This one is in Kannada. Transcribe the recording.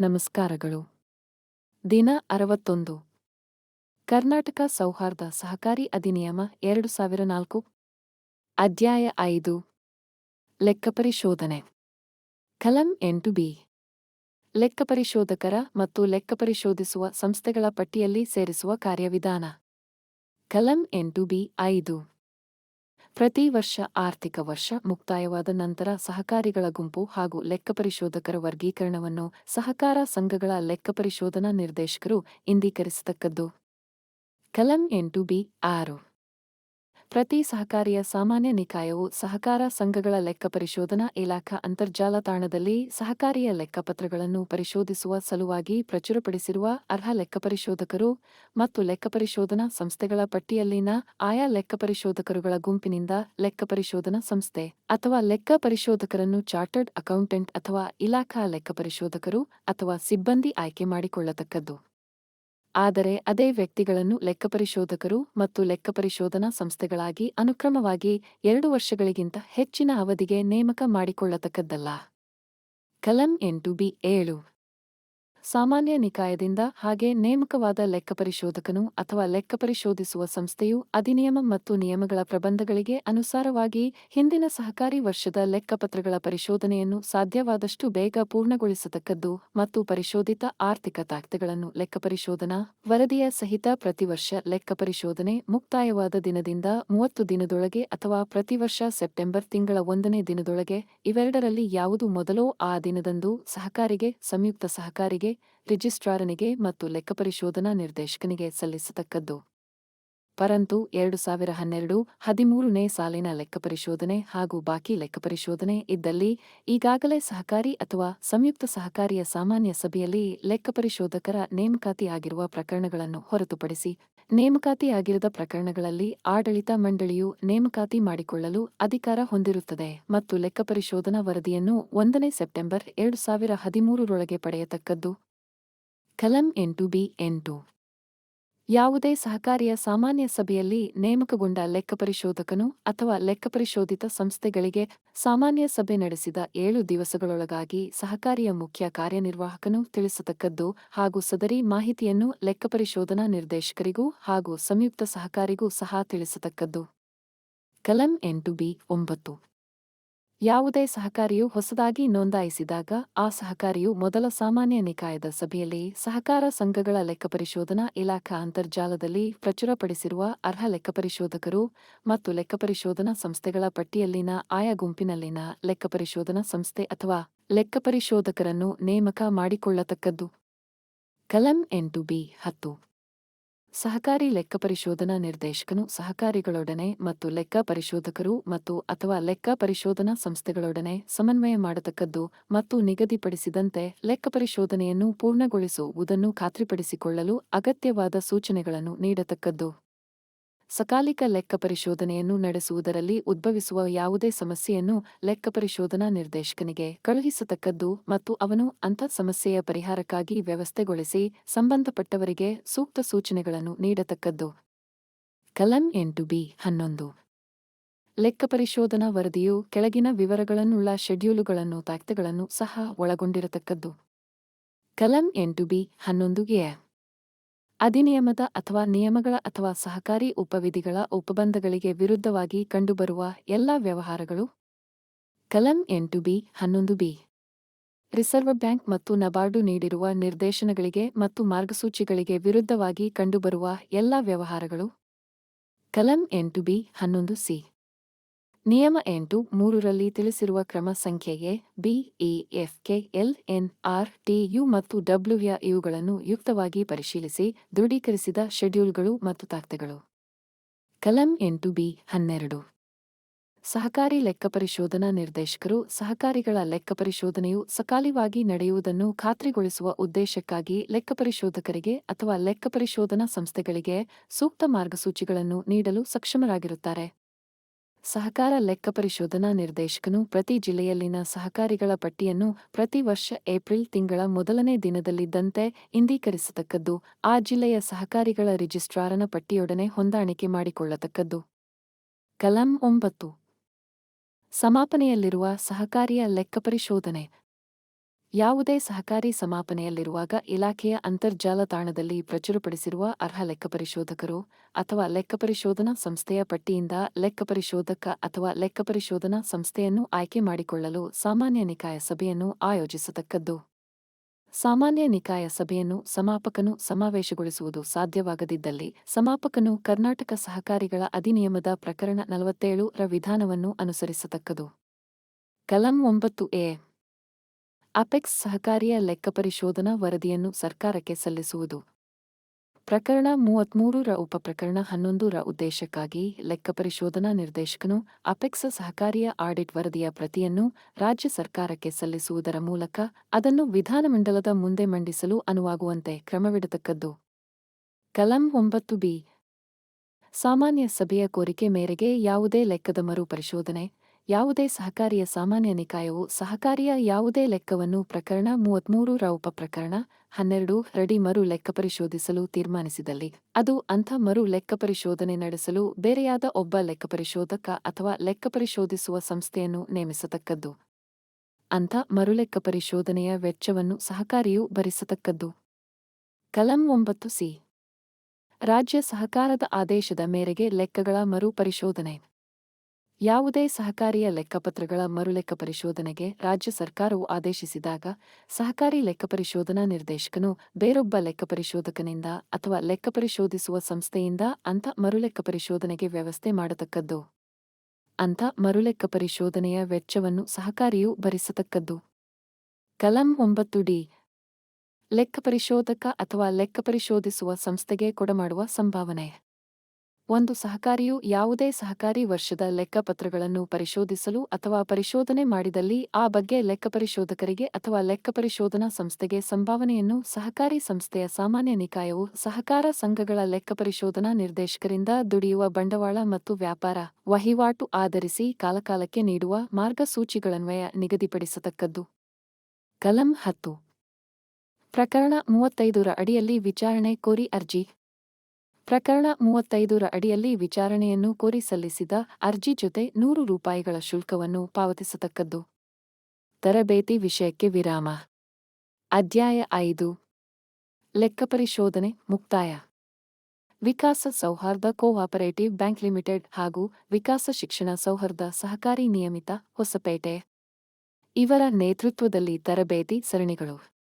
ನಮಸ್ಕಾರಗಳು. ದಿನ ಅರವತ್ತೊಂದು. ಕರ್ನಾಟಕ ಸೌಹಾರ್ದ ಸಹಕಾರಿ ಅಧಿನಿಯಮ ಎರಡು ಸಾವಿರ ನಾಲ್ಕು. ಅಧ್ಯಾಯ ಐದು. ಲೆಕ್ಕಪರಿಶೋಧನೆ ಕಲಂ ಎಂಟು ಬಿ. ಲೆಕ್ಕಪರಿಶೋಧಕರ ಮತ್ತು ಲೆಕ್ಕಪರಿಶೋಧಿಸುವ ಸಂಸ್ಥೆಗಳ ಪಟ್ಟಿಯಲ್ಲಿ ಸೇರಿಸುವ ಕಾರ್ಯವಿಧಾನ. ಕಲಂ ಎಂಟು ಬಿ ಐದು. ಪ್ರತಿ ವರ್ಷ ಆರ್ಥಿಕ ವರ್ಷ ಮುಕ್ತಾಯವಾದ ನಂತರ ಸಹಕಾರಿಗಳ ಗುಂಪು ಹಾಗೂ ಲೆಕ್ಕಪರಿಶೋಧಕರ ವರ್ಗೀಕರಣವನ್ನು ಸಹಕಾರ ಸಂಘಗಳ ಲೆಕ್ಕಪರಿಶೋಧನಾ ನಿರ್ದೇಶಕರು ಇಂದೀಕರಿಸತಕ್ಕದ್ದು ಕಲಂ ಎಂಟು ಬಿ ಆರು. ಪ್ರತಿ ಸಹಕಾರಿಯ ಸಾಮಾನ್ಯ ನಿಕಾಯವು ಸಹಕಾರ ಸಂಘಗಳ ಲೆಕ್ಕ ಪರಿಶೋಧನಾ ಇಲಾಖಾ ಅಂತರ್ಜಾಲ ತಾಣದಲ್ಲಿ ಸಹಕಾರಿಯ ಲೆಕ್ಕಪತ್ರಗಳನ್ನು ಪರಿಶೋಧಿಸುವ ಸಲುವಾಗಿ ಪ್ರಚುರಪಡಿಸಿರುವ ಅರ್ಹ ಲೆಕ್ಕಪರಿಶೋಧಕರು ಮತ್ತು ಲೆಕ್ಕಪರಿಶೋಧನಾ ಸಂಸ್ಥೆಗಳ ಪಟ್ಟಿಯಲ್ಲಿನ ಆಯಾ ಲೆಕ್ಕಪರಿಶೋಧಕರುಗಳ ಗುಂಪಿನಿಂದ ಲೆಕ್ಕಪರಿಶೋಧನಾ ಸಂಸ್ಥೆ ಅಥವಾ ಲೆಕ್ಕ ಪರಿಶೋಧಕರನ್ನು ಚಾರ್ಟರ್ಡ್ ಅಕೌಂಟೆಂಟ್ ಅಥವಾ ಇಲಾಖಾ ಲೆಕ್ಕಪರಿಶೋಧಕರು ಅಥವಾ ಸಿಬ್ಬಂದಿ ಆಯ್ಕೆ ಮಾಡಿಕೊಳ್ಳತಕ್ಕದ್ದು. ಆದರೆ ಅದೇ ವ್ಯಕ್ತಿಗಳನ್ನು ಲೆಕ್ಕಪರಿಶೋಧಕರು ಮತ್ತು ಲೆಕ್ಕಪರಿಶೋಧನಾ ಸಂಸ್ಥೆಗಳಾಗಿ ಅನುಕ್ರಮವಾಗಿ ಎರಡು ವರ್ಷಗಳಿಗಿಂತ ಹೆಚ್ಚಿನ ಅವಧಿಗೆ ನೇಮಕ ಮಾಡಿಕೊಳ್ಳತಕ್ಕದ್ದಲ್ಲ. ಕಲಂ ಎಂಟು ಬಿ ಏಳು. ಸಾಮಾನ್ಯ ನಿಕಾಯದಿಂದ ಹಾಗೆ ನೇಮಕವಾದ ಲೆಕ್ಕಪರಿಶೋಧಕನು ಅಥವಾ ಲೆಕ್ಕಪರಿಶೋಧಿಸುವ ಸಂಸ್ಥೆಯು ಅಧಿನಿಯಮ ಮತ್ತು ನಿಯಮಗಳ ಪ್ರಬಂಧಗಳಿಗೆ ಅನುಸಾರವಾಗಿ ಹಿಂದಿನ ಸಹಕಾರಿ ವರ್ಷದ ಲೆಕ್ಕಪತ್ರಗಳ ಪರಿಶೋಧನೆಯನ್ನು ಸಾಧ್ಯವಾದಷ್ಟು ಬೇಗ ಪೂರ್ಣಗೊಳಿಸತಕ್ಕದ್ದು ಮತ್ತು ಪರಿಶೋಧಿತ ಆರ್ಥಿಕ ದಾಖಲೆಗಳನ್ನು ಲೆಕ್ಕಪರಿಶೋಧನಾ ವರದಿಯ ಸಹಿತ ಪ್ರತಿವರ್ಷ ಲೆಕ್ಕಪರಿಶೋಧನೆ ಮುಕ್ತಾಯವಾದ ದಿನದಿಂದ ಮೂವತ್ತು ದಿನದೊಳಗೆ ಅಥವಾ ಪ್ರತಿವರ್ಷ ಸೆಪ್ಟೆಂಬರ್ ತಿಂಗಳ ಒಂದನೇ ದಿನದೊಳಗೆ ಇವೆರಡರಲ್ಲಿ ಯಾವುದು ಮೊದಲೋ ಆ ದಿನದಂದು ಸಹಕಾರಿಗೆ, ಸಂಯುಕ್ತ ಸಹಕಾರಿಗೆ ರಿಜಿಸ್ಟ್ರಾರನಿಗೆ ಮತ್ತು ಲೆಕ್ಕಪರಿಶೋಧನಾ ನಿರ್ದೇಶಕನಿಗೆ ಸಲ್ಲಿಸತಕ್ಕದ್ದು. ಪರಂತು ಎರಡು ಸಾವಿರ ಹನ್ನೆರಡು, ಹದಿಮೂರನೇ ಸಾಲಿನ ಲೆಕ್ಕಪರಿಶೋಧನೆ ಹಾಗೂ ಬಾಕಿ ಲೆಕ್ಕಪರಿಶೋಧನೆ ಇದ್ದಲ್ಲಿ ಈಗಾಗಲೇ ಸಹಕಾರಿ ಅಥವಾ ಸಂಯುಕ್ತ ಸಹಕಾರಿಯ ಸಾಮಾನ್ಯ ಸಭೆಯಲ್ಲಿ ಲೆಕ್ಕಪರಿಶೋಧಕರ ನೇಮಕಾತಿಯಾಗಿರುವ ಪ್ರಕರಣಗಳನ್ನು ಹೊರತುಪಡಿಸಿ ನೇಮಕಾತಿಯಾಗಿರದ ಪ್ರಕರಣಗಳಲ್ಲಿ ಆಡಳಿತ ಮಂಡಳಿಯು ನೇಮಕಾತಿ ಮಾಡಿಕೊಳ್ಳಲು ಅಧಿಕಾರ ಹೊಂದಿರುತ್ತದೆ ಮತ್ತು ಲೆಕ್ಕಪರಿಶೋಧನಾ ವರದಿಯನ್ನು ಒಂದನೇ ಸೆಪ್ಟೆಂಬರ್ ಎರಡು ಸಾವಿರ ಹದಿಮೂರರೊಳಗೆ ಪಡೆಯತಕ್ಕದ್ದು. ಕಲಂ ಎಂಟು ಬಿ ಎಂಟು. ಯಾವುದೇ ಸಹಕಾರಿಯ ಸಾಮಾನ್ಯ ಸಭೆಯಲ್ಲಿ ನೇಮಕಗೊಂಡ ಲೆಕ್ಕಪರಿಶೋಧಕನು ಅಥವಾ ಲೆಕ್ಕಪರಿಶೋಧಿತ ಸಂಸ್ಥೆಗಳಿಗೆ ಸಾಮಾನ್ಯ ಸಭೆ ನಡೆಸಿದ ಏಳು ದಿವಸಗಳೊಳಗಾಗಿ ಸಹಕಾರಿಯ ಮುಖ್ಯ ಕಾರ್ಯನಿರ್ವಾಹಕನು ತಿಳಿಸತಕ್ಕದ್ದು ಹಾಗೂ ಸದರಿ ಮಾಹಿತಿಯನ್ನು ಲೆಕ್ಕಪರಿಶೋಧನಾ ನಿರ್ದೇಶಕರಿಗೂ ಹಾಗೂ ಸಂಯುಕ್ತ ಸಹಕಾರಿಗೂ ಸಹ ತಿಳಿಸತಕ್ಕದ್ದು. ಕಲಂ ಎಂಟು ಬಿ ಒಂಬತ್ತು. ಯಾವುದೇ ಸಹಕಾರಿಯು ಹೊಸದಾಗಿ ನೋಂದಾಯಿಸಿದಾಗ, ಆ ಸಹಕಾರಿಯು ಮೊದಲ ಸಾಮಾನ್ಯ ನಿಕಾಯದ ಸಭೆಯಲ್ಲಿ ಸಹಕಾರ ಸಂಘಗಳ ಲೆಕ್ಕಪರಿಶೋಧನಾ ಇಲಾಖಾ ಅಂತರ್ಜಾಲದಲ್ಲಿ ಪ್ರಚುರಪಡಿಸಿರುವ ಅರ್ಹ ಲೆಕ್ಕಪರಿಶೋಧಕರು ಮತ್ತು ಲೆಕ್ಕಪರಿಶೋಧನಾ ಸಂಸ್ಥೆಗಳ ಪಟ್ಟಿಯಲ್ಲಿನ ಆಯಾ ಗುಂಪಿನಲ್ಲಿನ ಲೆಕ್ಕಪರಿಶೋಧನಾ ಸಂಸ್ಥೆ ಅಥವಾ ಲೆಕ್ಕಪರಿಶೋಧಕರನ್ನು ನೇಮಕ ಮಾಡಿಕೊಳ್ಳತಕ್ಕದ್ದು. ಕಲಂ ಎಂಟು ಬಿ ಹತ್ತು. ಸಹಕಾರಿ ಲೆಕ್ಕ ಪರಿಶೋಧನಾ ನಿರ್ದೇಶಕನು ಸಹಕಾರಿಗಳೊಡನೆ ಮತ್ತು ಲೆಕ್ಕ ಪರಿಶೋಧಕರು ಮತ್ತು ಅಥವಾ ಲೆಕ್ಕ ಪರಿಶೋಧನಾ ಸಂಸ್ಥೆಗಳೊಡನೆ ಸಮನ್ವಯ ಮಾಡತಕ್ಕದ್ದು ಮತ್ತು ನಿಗದಿಪಡಿಸಿದಂತೆ ಲೆಕ್ಕ ಪರಿಶೋಧನೆಯನ್ನು ಪೂರ್ಣಗೊಳಿಸುವುದನ್ನು ಖಾತ್ರಿಪಡಿಸಿಕೊಳ್ಳಲು ಅಗತ್ಯವಾದ ಸೂಚನೆಗಳನ್ನು ನೀಡತಕ್ಕದ್ದು. ಸಕಾಲಿಕ ಲೆಕ್ಕಪರಿಶೋಧನೆಯನ್ನು ನಡೆಸುವುದರಲ್ಲಿ ಉದ್ಭವಿಸುವ ಯಾವುದೇ ಸಮಸ್ಯೆಯನ್ನು ಲೆಕ್ಕಪರಿಶೋಧನಾ ನಿರ್ದೇಶಕನಿಗೆ ಕಳುಹಿಸತಕ್ಕದ್ದು ಮತ್ತು ಅವನು ಅಂಥ ಸಮಸ್ಯೆಯ ಪರಿಹಾರಕ್ಕಾಗಿ ವ್ಯವಸ್ಥೆಗೊಳಿಸಿ ಸಂಬಂಧಪಟ್ಟವರಿಗೆ ಸೂಕ್ತ ಸೂಚನೆಗಳನ್ನು ನೀಡತಕ್ಕದ್ದು. ಕಲಂ ಎಂಟು ಬಿ ಹನ್ನೊಂದು. ಲೆಕ್ಕಪರಿಶೋಧನಾ ವರದಿಯು ಕೆಳಗಿನ ವಿವರಗಳನ್ನುಳ್ಳ ಶೆಡ್ಯೂಲುಗಳನ್ನು, ತಾಕ್ತೆಗಳನ್ನು ಸಹ ಒಳಗೊಂಡಿರತಕ್ಕದ್ದು. ಕಲಂ ಎಂಟು ಬಿ ಹನ್ನೊಂದು ಎ. ಅಧಿನಿಯಮದ ಅಥವಾ ನಿಯಮಗಳ ಅಥವಾ ಸಹಕಾರಿ ಉಪವಿಧಿಗಳ ಉಪಬಂಧಗಳಿಗೆ ವಿರುದ್ಧವಾಗಿ ಕಂಡುಬರುವ ಎಲ್ಲ ವ್ಯವಹಾರಗಳು. ಕಲಂ ಎಂಟು ಬಿ, ಹನ್ನೊಂದು ಬಿ. ರಿಸರ್ವ್ ಬ್ಯಾಂಕ್ ಮತ್ತು ನಬಾರ್ಡು ನೀಡಿರುವ ನಿರ್ದೇಶನಗಳಿಗೆ ಮತ್ತು ಮಾರ್ಗಸೂಚಿಗಳಿಗೆ ವಿರುದ್ಧವಾಗಿ ಕಂಡುಬರುವ ಎಲ್ಲ ವ್ಯವಹಾರಗಳು. ಕಲಂ ಎಂಟು ಬಿ, ಹನ್ನೊಂದು ಸಿ. ನಿಯಮ ಎಂಟು ಮೂರರಲ್ಲಿ ತಿಳಿಸಿರುವ ಕ್ರಮ ಸಂಖ್ಯೆಗೆ B E F, K, L, N, R, T, U ಮತ್ತು ಡಬ್ಲ್ಯೂಯ ಇವುಗಳನ್ನು ಯುಕ್ತವಾಗಿ ಪರಿಶೀಲಿಸಿ ದೃಢೀಕರಿಸಿದ ಶೆಡ್ಯೂಲ್ಗಳು ಮತ್ತು ತಾಕ್ತೆಗಳು ಕಲಂ ಎಂಟು ಬಿ, ಹನ್ನೆರಡು. ಸಹಕಾರಿ ಲೆಕ್ಕಪರಿಶೋಧನಾ ನಿರ್ದೇಶಕರು ಸಹಕಾರಿಗಳ ಲೆಕ್ಕಪರಿಶೋಧನೆಯು ಸಕಾಲಿವಾಗಿ ನಡೆಯುವುದನ್ನು ಖಾತ್ರಿಗೊಳಿಸುವ ಉದ್ದೇಶಕ್ಕಾಗಿ ಲೆಕ್ಕಪರಿಶೋಧಕರಿಗೆ ಅಥವಾ ಲೆಕ್ಕಪರಿಶೋಧನಾ ಸಂಸ್ಥೆಗಳಿಗೆ ಸೂಕ್ತ ಮಾರ್ಗಸೂಚಿಗಳನ್ನು ನೀಡಲು ಸಕ್ಷಮರಾಗಿರುತ್ತಾರೆ. ಸಹಕಾರ ಲೆಕ್ಕಪರಿಶೋಧನಾ ನಿರ್ದೇಶಕನು ಪ್ರತಿ ಜಿಲ್ಲೆಯಲ್ಲಿನ ಸಹಕಾರಿಗಳ ಪಟ್ಟಿಯನ್ನು ಪ್ರತಿ ವರ್ಷ ಏಪ್ರಿಲ್ ತಿಂಗಳ ಮೊದಲನೇ ದಿನದಲ್ಲಿದ್ದಂತೆ ಇಂದೀಕರಿಸತಕ್ಕದ್ದು, ಆ ಜಿಲ್ಲೆಯ ಸಹಕಾರಿಗಳ ರಿಜಿಸ್ಟ್ರಾರನ ಪಟ್ಟಿಯೊಡನೆ ಹೊಂದಾಣಿಕೆ ಮಾಡಿಕೊಳ್ಳತಕ್ಕದ್ದು. ಕಲಂ ಒಂಬತ್ತು. ಸಮಾಪನೆಯಲ್ಲಿರುವ ಸಹಕಾರಿಯ ಲೆಕ್ಕಪರಿಶೋಧನೆ ಯಾವುದೇ ಸಹಕಾರಿ ಸಮಾಪನೆಯಲ್ಲಿರುವಾಗ ಇಲಾಖೆಯ ಅಂತರ್ಜಾಲ ತಾಣದಲ್ಲಿ ಪ್ರಚುರಪಡಿಸಿರುವ ಅರ್ಹ ಲೆಕ್ಕಪರಿಶೋಧಕರು ಅಥವಾ ಲೆಕ್ಕಪರಿಶೋಧನಾ ಸಂಸ್ಥೆಯ ಪಟ್ಟಿಯಿಂದ ಲೆಕ್ಕಪರಿಶೋಧಕ ಅಥವಾ ಲೆಕ್ಕಪರಿಶೋಧನಾ ಸಂಸ್ಥೆಯನ್ನು ಆಯ್ಕೆ ಮಾಡಿಕೊಳ್ಳಲು ಸಾಮಾನ್ಯ ನಿಕಾಯ ಸಭೆಯನ್ನು ಆಯೋಜಿಸತಕ್ಕದ್ದು. ಸಾಮಾನ್ಯ ನಿಕಾಯ ಸಭೆಯನ್ನು ಸಮಾಪಕನು ಸಮಾವೇಶಗೊಳಿಸುವುದು ಸಾಧ್ಯವಾಗದಿದ್ದಲ್ಲಿ ಸಮಾಪಕನು ಕರ್ನಾಟಕ ಸಹಕಾರಿಗಳ ಅಧಿನಿಯಮದ ಪ್ರಕರಣ ನಲವತ್ತೇಳು ರ ವಿಧಾನವನ್ನು ಅನುಸರಿಸತಕ್ಕದು. ಕಲಂ ಒಂಬತ್ತು ಎ ಅಪೆಕ್ಸ್ ಸಹಕಾರಿಯ ಲೆಕ್ಕಪರಿಶೋಧನಾ ವರದಿಯನ್ನು ಸರ್ಕಾರಕ್ಕೆ ಸಲ್ಲಿಸುವುದು. ಪ್ರಕರಣ ಮೂವತ್ಮೂರು ರ ಉಪಪ್ರಕರಣ ಹನ್ನೊಂದು ರ ಉದ್ದೇಶಕ್ಕಾಗಿ ಲೆಕ್ಕಪರಿಶೋಧನಾ ನಿರ್ದೇಶಕನು ಅಪೆಕ್ಸ್ ಸಹಕಾರಿಯ ಆಡಿಟ್ ವರದಿಯ ಪ್ರತಿಯನ್ನು ರಾಜ್ಯ ಸರ್ಕಾರಕ್ಕೆ ಸಲ್ಲಿಸುವುದರ ಮೂಲಕ ಅದನ್ನು ವಿಧಾನಮಂಡಲದ ಮುಂದೆ ಮಂಡಿಸಲು ಅನುವಾಗುವಂತೆ ಕ್ರಮವಿಡತಕ್ಕದ್ದು. ಕಲಂ ಒಂಬತ್ತು ಬಿ. ಸಾಮಾನ್ಯ ಸಭೆಯ ಕೋರಿಕೆ ಮೇರೆಗೆ ಯಾವುದೇ ಲೆಕ್ಕದ ಮರು ಪರಿಶೋಧನೆ ಯಾವುದೇ ಸಹಕಾರಿಯ ಸಾಮಾನ್ಯ ನಿಕಾಯವು ಸಹಕಾರಿಯ ಯಾವುದೇ ಲೆಕ್ಕವನ್ನು ಪ್ರಕರಣ ಮೂವತ್ಮೂರು ರ ಉಪಪ್ರಕರಣ ಹನ್ನೆರಡು ರಡಿ ಮರು ಲೆಕ್ಕ ಪರಿಶೋಧಿಸಲು ತೀರ್ಮಾನಿಸಿದಲ್ಲಿ. ಅದು ಅಂಥ ಮರು ಲೆಕ್ಕ ಪರಿಶೋಧನೆ ನಡೆಸಲು ಬೇರೆಯಾದ ಒಬ್ಬ ಲೆಕ್ಕಪರಿಶೋಧಕ ಅಥವಾ ಲೆಕ್ಕ ಪರಿಶೋಧಿಸುವ ಸಂಸ್ಥೆಯನ್ನು ನೇಮಿಸತಕ್ಕದ್ದು. ಅಂಥ ಮರುಲೆಕ್ಕ ಪರಿಶೋಧನೆಯ ವೆಚ್ಚವನ್ನು ಸಹಕಾರಿಯು ಭರಿಸತಕ್ಕದ್ದು. ಕಲಂ ಒಂಬತ್ತು ಸಿ. ರಾಜ್ಯ ಸಹಕಾರದ ಆದೇಶದ ಮೇರೆಗೆ ಲೆಕ್ಕಗಳ ಮರು ಪರಿಶೋಧನೆ. ಯಾವುದೇ ಸಹಕಾರಿಯ ಲೆಕ್ಕಪತ್ರಗಳ ಮರುಲೆಕ್ಕ ಪರಿಶೋಧನೆಗೆ ರಾಜ್ಯ ಸರ್ಕಾರವು ಆದೇಶಿಸಿದಾಗ, ಸಹಕಾರಿ ಲೆಕ್ಕಪರಿಶೋಧನಾ ನಿರ್ದೇಶಕನು ಬೇರೊಬ್ಬ ಲೆಕ್ಕಪರಿಶೋಧಕನಿಂದ ಅಥವಾ ಲೆಕ್ಕಪರಿಶೋಧಿಸುವ ಸಂಸ್ಥೆಯಿಂದ ಅಂಥ ಮರುಲೆಕ್ಕ ಪರಿಶೋಧನೆಗೆ ವ್ಯವಸ್ಥೆ ಮಾಡತಕ್ಕದ್ದು. ಅಂಥ ಮರುಲೆಕ್ಕ ಪರಿಶೋಧನೆಯ ವೆಚ್ಚವನ್ನು ಸಹಕಾರಿಯು ಭರಿಸತಕ್ಕದ್ದು. ಕಲಂ ಒಂಬತ್ತು ಡಿ. ಲೆಕ್ಕಪರಿಶೋಧಕ ಅಥವಾ ಲೆಕ್ಕಪರಿಶೋಧಿಸುವ ಸಂಸ್ಥೆಗೆ ಕೊಡಮಾಡುವ ಸಂಭಾವನೆ. ಒಂದು ಸಹಕಾರಿಯು ಯಾವುದೇ ಸಹಕಾರಿ ವರ್ಷದ ಲೆಕ್ಕಪತ್ರಗಳನ್ನು ಪರಿಶೋಧಿಸಲು ಅಥವಾ ಪರಿಶೋಧನೆ ಮಾಡಿದಲ್ಲಿ ಆ ಬಗ್ಗೆ ಲೆಕ್ಕಪರಿಶೋಧಕರಿಗೆ ಅಥವಾ ಲೆಕ್ಕಪರಿಶೋಧನಾ ಸಂಸ್ಥೆಗೆ ಸಂಭಾವನೆಯನ್ನು ಸಹಕಾರಿ ಸಂಸ್ಥೆಯ ಸಾಮಾನ್ಯ ನಿಕಾಯವು ಸಹಕಾರ ಸಂಘಗಳ ಲೆಕ್ಕಪರಿಶೋಧನಾ ನಿರ್ದೇಶಕರಿಂದ ದುಡಿಯುವ ಬಂಡವಾಳ ಮತ್ತು ವ್ಯಾಪಾರ ವಹಿವಾಟು ಆಧರಿಸಿ ಕಾಲಕಾಲಕ್ಕೆ ನೀಡುವ ಮಾರ್ಗಸೂಚಿಗಳನ್ವಯ ನಿಗದಿಪಡಿಸತಕ್ಕದ್ದು. ಕಲಂ ಹತ್ತು. ಪ್ರಕರಣ ಮೂವತ್ತೈದರ ಅಡಿಯಲ್ಲಿ ವಿಚಾರಣೆ ಕೋರಿ ಅರ್ಜಿ. ಪ್ರಕರಣ ಮೂವತ್ತೈದರ ಅಡಿಯಲ್ಲಿ ವಿಚಾರಣೆಯನ್ನು ಕೋರಿ ಸಲ್ಲಿಸಿದ ಅರ್ಜಿ ಜೊತೆ ನೂರು ರೂಪಾಯಿಗಳ ಶುಲ್ಕವನ್ನು ಪಾವತಿಸತಕ್ಕದ್ದು. ತರಬೇತಿ ವಿಷಯಕ್ಕೆ ವಿರಾಮ. ಅಧ್ಯಾಯ ಐದು. ಲೆಕ್ಕಪರಿಶೋಧನೆ ಮುಕ್ತಾಯ. ವಿಕಾಸ ಸೌಹಾರ್ದ ಕೋಆಪರೇಟಿವ್ ಬ್ಯಾಂಕ್ ಲಿಮಿಟೆಡ್ ಹಾಗೂ ವಿಕಾಸ ಶಿಕ್ಷಣ ಸೌಹಾರ್ದ ಸಹಕಾರಿ ನಿಯಮಿತ ಹೊಸಪೇಟೆ. ಇವರ ನೇತೃತ್ವದಲ್ಲಿ ತರಬೇತಿ ಸರಣಿಗಳು.